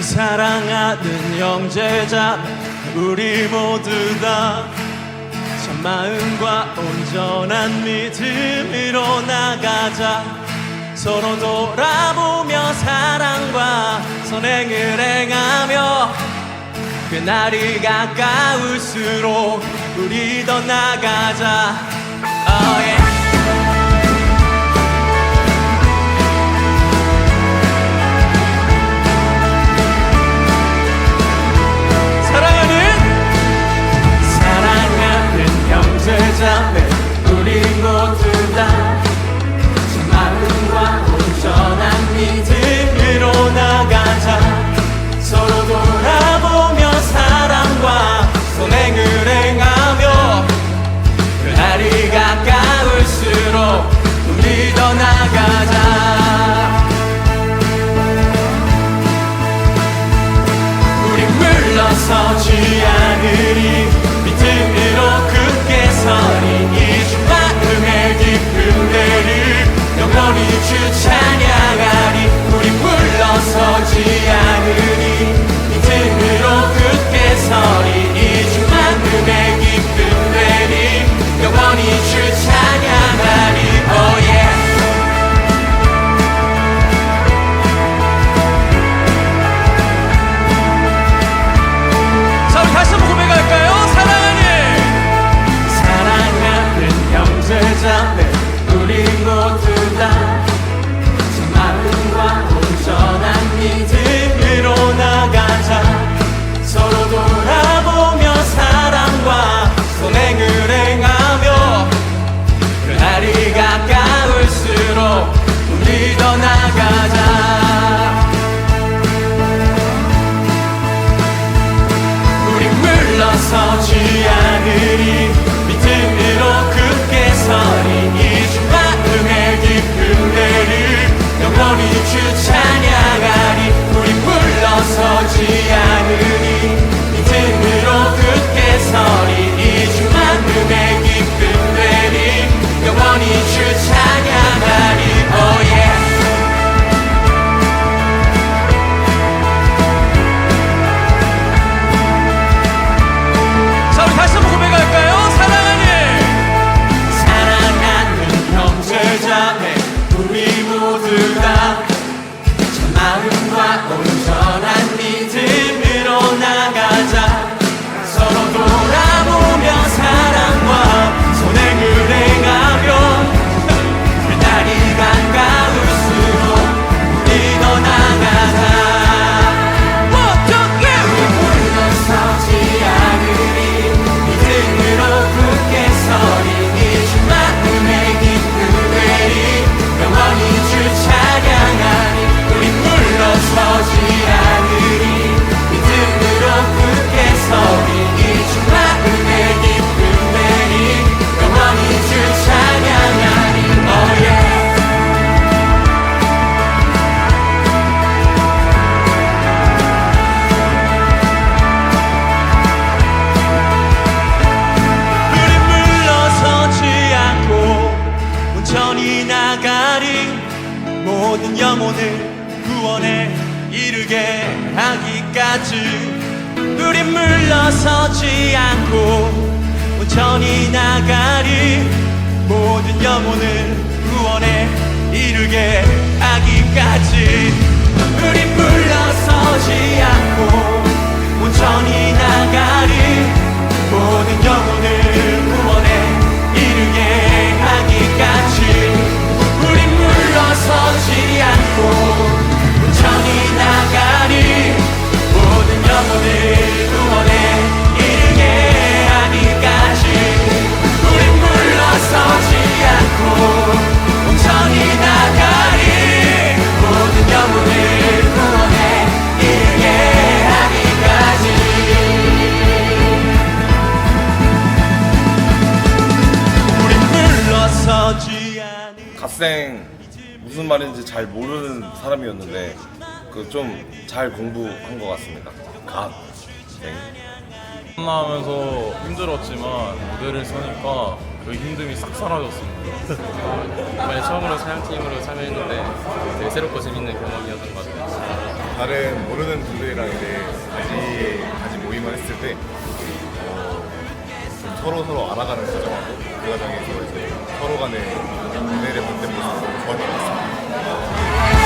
사랑하는 형제자 우리 모두 다 참마음과 온전한 믿음으로 나가자. 서로 돌아보며 사랑과 선행을 행하며 그날이 가까울수록 우리 더 나가자. oh 서지 않으리. 믿음으로 굳게 서리. 이주 마음의 깊은 데를 영원히 주 찬양하리 모든 영혼을 구원에 이르게 하기까지. 우리 물러서지 않고 온전히 나가리 모든 영혼을 구원에 이르게 하기까지 무슨 말인지 잘 모르는 사람이었는데 그 좀 잘 공부한 것 같습니다. 갓생. 만나면서 힘들었지만 무대를 서니까 그 힘듦이 싹 사라졌습니다. 이번에 처음으로 촬영팀으로 참여했는데 되게 새롭고 재밌는 경험이었던 것 같아요. 다른 모르는 분들이랑 이제 같이 같이 모임을 했을 때 서로 서로 알아가는 과정하고 그 과정에서 이제 서로 간의 연애를 좋았던 것 같습니다.